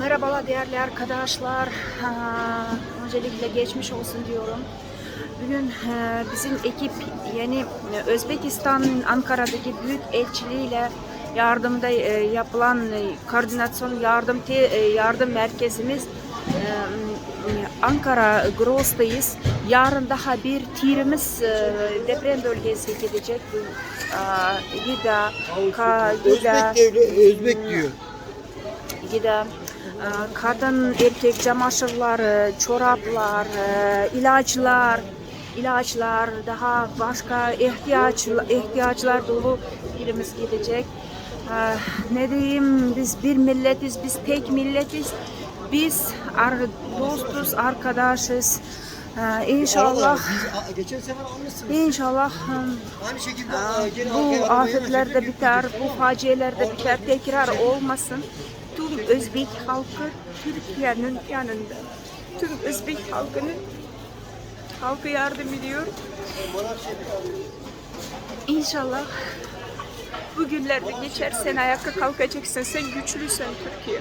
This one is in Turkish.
Merhabalar değerli arkadaşlar. Öncelikle geçmiş olsun diyorum. Bugün e, bizim ekip yeni e, Özbekistan'ın Ankara'daki büyük elçiliğiyle yardımda e, yapılan koordinasyon yardım yardım merkezimiz Ankara Gros'tayız. Yarın daha bir tirimiz deprem bölgesi gidecek. Gida, Ka, Gida, Özbek devlet Özbek diyor. Gide e, kadın erkek çamaşırları, çoraplar, e, ilaçlar, ilaçlar, daha başka ihtiyaç ihtiyaçlar dolu birimiz gidecek. E, Ne diyeyim biz bir milletiz, biz tek milletiz. Biz ar dostuz, arkadaşız. E, İnşallah, geçen sefer almışsınız. inşallah e, Aynı şekilde e, bu arabaya afetler de biter, bu facialar da biter, tekrar olmasın. Tüm Özbek halkı Türkiye'nin yanında. Tüm Özbek halkının halkı yardım ediyor. İnşallah bu günlerde geçer, sen ayakta kalkacaksın, sen güçlüsün Türkiye.